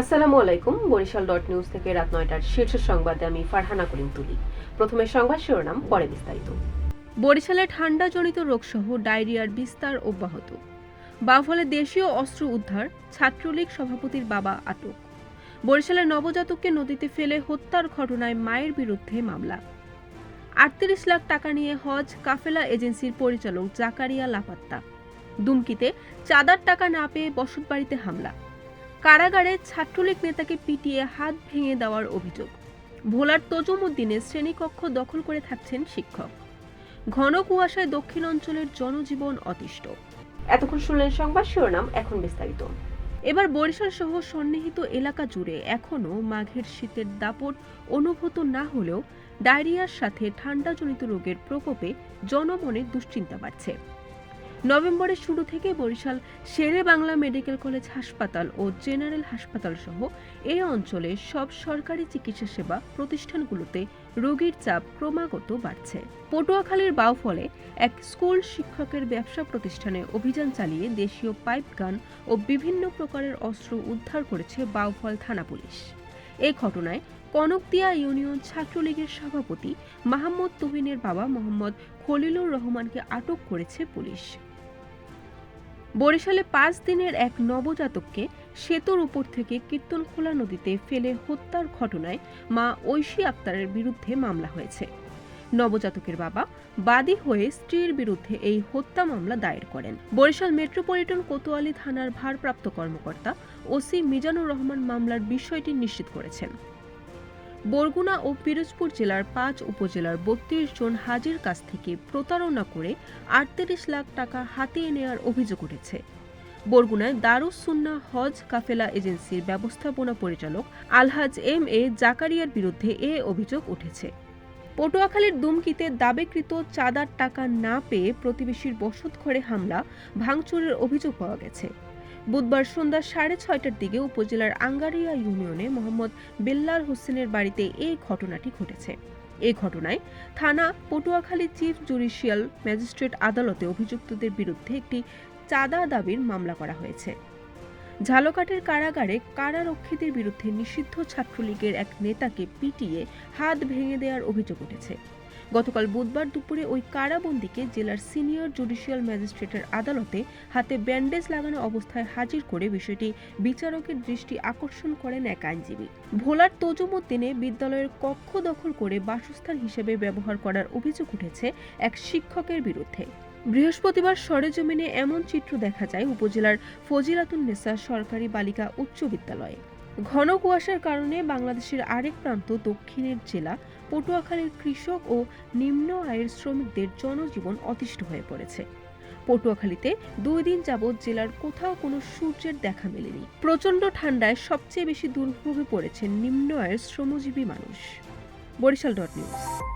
আসসালামু আলাইকুম, Barishal dot news থেকে রাত নয়টার শীর্ষ সংবাদে আমি ফারহানা করিম তুলি। প্রথমে সংবাদ শিরোনাম, পরে বিস্তারিত। বরিশালে ঠান্ডাজনিত রোগসহ ডায়রিয়ার বিস্তার অব্যাহত। বাফলে দেশীয় অস্ত্র উদ্ধার, ছাত্রলীগ সভাপতির বাবা আটক। বরিশালের নবজাতককে নদীতে ফেলে হত্যার ঘটনায় মায়ের বিরুদ্ধে মামলা। আটত্রিশ লাখ টাকা নিয়ে হজ, কাফেলা এজেন্সির পরিচালক জাকারিয়া লাপাত্তা। দুমকিতে চাঁদার টাকা না পেয়ে বসতবাড়িতে হামলা। কারাগারে ছাত্রলীগ নেতাকে পিটিয়ে হাত ভেঙে দেওয়ার অভিযোগ। ভোলার তজুমুদ্দিনে শ্রেণীকক্ষ দখল করে থাকছেন শিক্ষক। ঘন কুয়াশায় দক্ষিণ অঞ্চলের জনজীবন অতিষ্ঠ। এতক্ষণ শুনলেন সংবাদ শিরোনাম এখন বিস্তারিত। এবার বরিশাল সহ সন্নিহিত এলাকা জুড়ে এখনও মাঘের শীতের দাপট অনুভূত না হলেও ডায়রিয়ার সাথে ঠান্ডাজনিত রোগের প্রকোপে জনমনে দুশ্চিন্তা বাড়ছে। নভেম্বরের শুরু থেকে বরিশাল শেরে বাংলা মেডিকেল কলেজ হাসপাতাল ও জেনারেল হাসপাতাল সহ এই অঞ্চলে সব সরকারি চিকিৎসা সেবা প্রতিষ্ঠানগুলোতে রোগীর চাপ ক্রমাগত বাড়ছে। পটুয়াখালীর বাউফলে এক স্কুল শিক্ষকের ব্যবসা প্রতিষ্ঠানে অভিযান চালিয়ে দেশীয় পাইপ গান ও বিভিন্ন প্রকারের অস্ত্র উদ্ধার করেছে বাউফল থানা পুলিশ। এই ঘটনায় কনকদিয়া ইউনিয়ন ছাত্রলীগের সভাপতি মাহমুদ তুহিনের বাবা মোহাম্মদ খলিলুর রহমানকে আটক করেছে পুলিশ। বরিশালে পাঁচ দিনের এক নবজাতককে সেতুর উপর থেকে কীর্তনখোলা নদীতে ফেলে হত্যার ঘটনায় মা ঐশী আক্তারের বিরুদ্ধে মামলা হয়েছে। নবজাতকের বাবা বাদী হয়ে স্ত্রীর বিরুদ্ধে এই হত্যা মামলা দায়ের করেন। বরিশাল মেট্রোপলিটন কোতোয়ালি থানার ভারপ্রাপ্ত কর্মকর্তা ওসি মিজানুর রহমান মামলার বিষয়টি নিশ্চিত করেছেন। বরগুনা ও পিরোজপুর জেলার পাঁচ উপজেলার বত্রিশ জন হাজির কাছ থেকে প্রতারণা করে আটত্রিশ লাখ টাকা হাতিয়ে নেওয়ার অভিযোগ উঠেছে। বরগুনায় দারুস সুন্না হজ কাফেলা এজেন্সির ব্যবস্থাপনা পরিচালক আলহাজ এম এ জাকারিয়ার বিরুদ্ধে এ অভিযোগ উঠেছে। পটুয়াখালীর দুমকিতে দাবিকৃত চাঁদার টাকা না পেয়ে প্রতিবেশীর বসতঘরে হামলা, ভাঙচুরের অভিযোগ পাওয়া গেছে। বুধবার সন্ধ্যা সাড়ে ছয়টার দিকে উপজেলার আঙ্গারিয়া ইউনিয়নে মোহাম্মদ বিল্লাল হোসেনের বাড়িতে এই ঘটনাটি ঘটেছে। এই ঘটনায় থানা পটুয়াখালী চিফ জুডিশিয়াল ম্যাজিস্ট্রেট আদালতে অভিযুক্তদের বিরুদ্ধে একটি চাঁদা দাবির মামলা করা হয়েছে। ঝালকাঠের কারাগারে কারারক্ষীদের বিরুদ্ধে নিষিদ্ধ ছাত্রলীগের এক নেতাকে পিটিয়ে হাত ভেঙে দেওয়ার অভিযোগ উঠেছে। গতকাল বুধবার দুপুরে ওই কারাবন্দীকে জেলার সিনিয়র জুডিশিয়াল ম্যাজিস্ট্রেটের আদালতে হাতে ব্যান্ডেজ লাগানো অবস্থায় হাজির করে বিষয়টি বিচারকের দৃষ্টি আকর্ষণ করেন এক আইনজীবী। ভোলার তজুমুদ্দিনে বিদ্যালয়ের কক্ষ দখল করে বাসস্থান হিসেবে ব্যবহার করার অভিযোগ উঠেছে এক শিক্ষকের বিরুদ্ধে। বৃহস্পতিবার সরেজমিনে এমন চিত্র দেখা যায় উপজেলার ফজিলাতুন নেসা সরকারি বালিকা উচ্চ বিদ্যালয়ে। ঘন কুয়াশার কারণে বাংলাদেশের আরেক প্রান্ত দক্ষিণের জেলা, পটুয়াখালীর কৃষক ও নিম্ন আয়ের শ্রমিকদের জনজীবন অতিষ্ঠ হয়ে পড়েছে। পটুয়াখালীতে দুই দিন যাবৎ জেলার কোথাও কোনো সূর্যের দেখা মেলেনি। প্রচণ্ড ঠান্ডায় সবচেয়ে বেশি দুর্ভোগে পড়েছেন নিম্ন আয়ের শ্রমজীবী মানুষ। Barishal dot news.